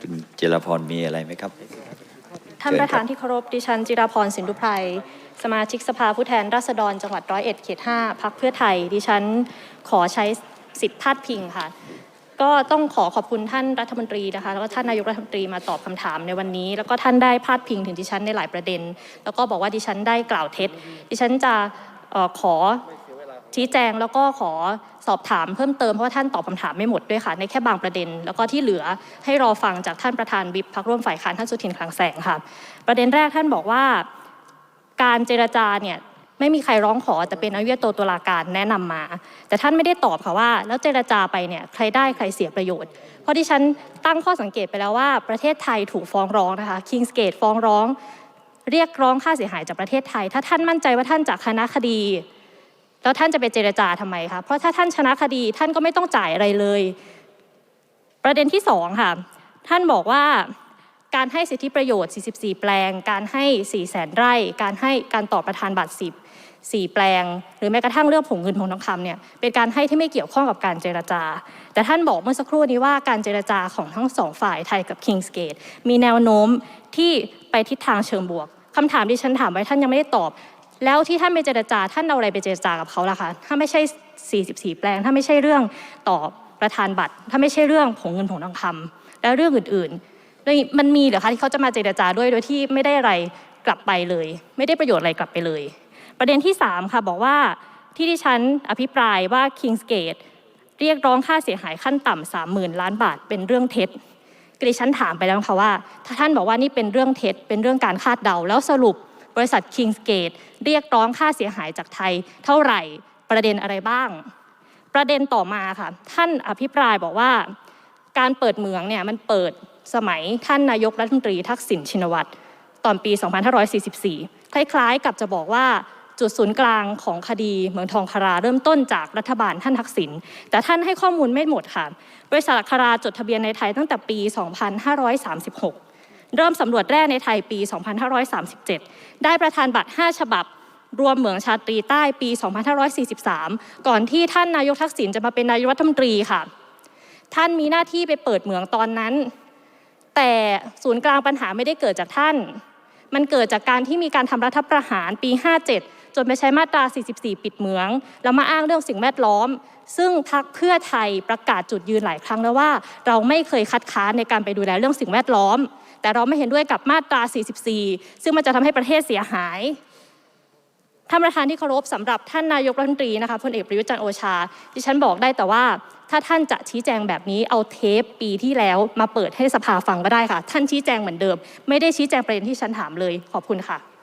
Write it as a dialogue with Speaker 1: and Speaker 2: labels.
Speaker 1: คุณจิรพรมีอะไรไหมครับ
Speaker 2: ท่านประธานที่เคารพดิฉันจิราพรสินธุไพรสมาชิกสภาผู้แทนราษฎรจังหวัดร้อยเอ็ดเขตห้าพักเพื่อไทย ดิฉันขอใช้สิทธิพาดพิงค่ะ ก็ต้องขอขอบคุณท่านรัฐมนตรีนะคะ แล้วก็ท่านนายกรัฐมนตรีมาตอบคำถามในวันนี้ แล้วก็ท่านได้พาดพิงถึงดิฉันในหลายประเด็น แล้วก็บอกว่าดิฉันได้กล่าวเท็จ ดิฉันจะเอ่อขอ ชี้แจงแล้วก็ขอสอบถามเพิ่มเติมเพราะว่าท่านตอบคำถามไม่หมดด้วยค่ะในแค่บางประเด็น แล้วก็ที่เหลือให้รอฟังจากท่านประธานวิปพักร่วมฝ่ายค้านท่านสุทินคลังแสงค่ะ ประเด็นแรกท่านบอกว่าการเจรจาเนี่ยไม่มีใครร้องขอแต่เป็นอนุญาโตตุลาการแนะนำมา แต่ท่านไม่ได้ตอบค่ะว่า แล้วเจรจาไปเนี่ยใครได้ใครเสียประโยชน์ เพราะที่ฉันตั้งข้อสังเกตไปแล้วว่าประเทศไทยถูกฟ้องร้องนะคะ Kings Gate ฟ้องร้อง เรียกร้องค่าเสียหายจากประเทศไทย ถ้าท่านมั่นใจว่าท่านจากคณะคดี แล้วท่านจะไปเจรจาทำไมคะเพราะถ้าท่านชนะคดีท่านก็ไม่ต้องจ่ายอะไรเลย ประเด็นที่สองค่ะท่านบอกว่าการให้สิทธิประโยชน์ 44 แปลง การให้4แสนไร่ การให้การต่อประธานบัตร 10 4 แปลง หรือแม้กระทั่งเรื่องผงเงินผงทองคำเนี่ย เป็นการให้ที่ไม่เกี่ยวข้องกับการเจรจา แต่ท่านบอกเมื่อสักครู่นี้ว่าการเจรจาของทั้งสองฝ่ายไทยกับ Kings Gate มีแนวโน้มที่ไปทิศทางเชิงบวกคำถามที่ฉันถามไว้ท่านยังไม่ได้ตอบ แล้วที่ท่านไปเจรจาท่านเอาอะไรไปเจรจากับเขาล่ะคะถ้าไม่ใช่ 44 แปลง ถ้าไม่ใช่เรื่องต่อประธานบัตร ถ้าไม่ใช่เรื่องผงเงินผงทองคำและเรื่องอื่นๆแล้วมันมีเหรือคะที่เขาจะมาเจรจาด้วยโดยที่ไม่ได้อะไรกลับไปเลย ไม่ได้ประโยชน์อะไรกลับไปเลย ประเด็นที่ 3 ค่ะบอกว่าที่ที่ฉันอภิปรายว่า Kings Gate เรียกร้องค่าเสียหายขั้นต่ำา30,000ล้านบาทเป็นเรื่องเท็จดิฉันถามไปแล้วค่ะว่า ถ้าท่านบอกว่านี่เป็นเรื่องเท็จเป็นเรื่องการคาดเดาแล้วสรุป บริษัท Kings Gate เรียกร้องค่าเสียหายจากไทย เท่าไหร่ประเด็นอะไรบ้าง ประเด็นต่อมาค่ะ ท่านอภิปรายบอกว่า การเปิดเมืองเนี่ยมันเปิดสมัยท่านนายกรัฐมนตรีทักษิณชินวัตรตอนปี 2544 คล้ายๆ กับจะบอกว่าจุดศูนย์กลางของคดีเมืองทองคาราเริ่มต้นจากรัฐบาลท่านทักษิณแต่ท่านให้ข้อมูลไม่หมดค่ะ บริษัทอัคราจดทะเบียนในไทยตั้งแต่ปี 2536 เริ่มสำรวจแร่ในไทยปี 2537 ได้ประธานบัตร 5 ฉบับ รวมเหมืองชาตรีใต้ปี 2543 ก่อนที่ท่านนายกทักษิณจะมาเป็นนายกรัฐมนตรีค่ะ ท่านมีหน้าที่ไปเปิดเหมืองตอนนั้น แต่ศูนย์กลางปัญหาไม่ได้เกิดจากท่าน มันเกิดจากการที่มีการทำรัฐประหารปี 57 จนไปใช้มาตรา 44 ปิดเหมือง แล้วมาอ้างเรื่องสิ่งแวดล้อม ซึ่งพักเพื่อไทยประกาศจุดยืนหลายครั้งแล้วว่า เราไม่เคยคัดค้านในการไปดูแลเรื่องสิ่งแวดล้อม แต่เราไม่เห็นด้วยกับมาตรา 44 ซึ่งมันจะทำให้ประเทศเสียหายท่านประธานที่เคารพสำหรับท่านนายกรัฐมนตรีนะคะพลเอกประยุทธ์จันทร์โอชาที่ฉันบอกได้แต่ว่า ถ้าท่านจะชี้แจงแบบนี้เอาเทปปีที่แล้วมาเปิดให้สภาฟังก็ได้ค่ะ ท่านชี้แจงเหมือนเดิม ไม่ได้ชี้แจงประเด็นที่ฉันถามเลยขอบคุณค่ะ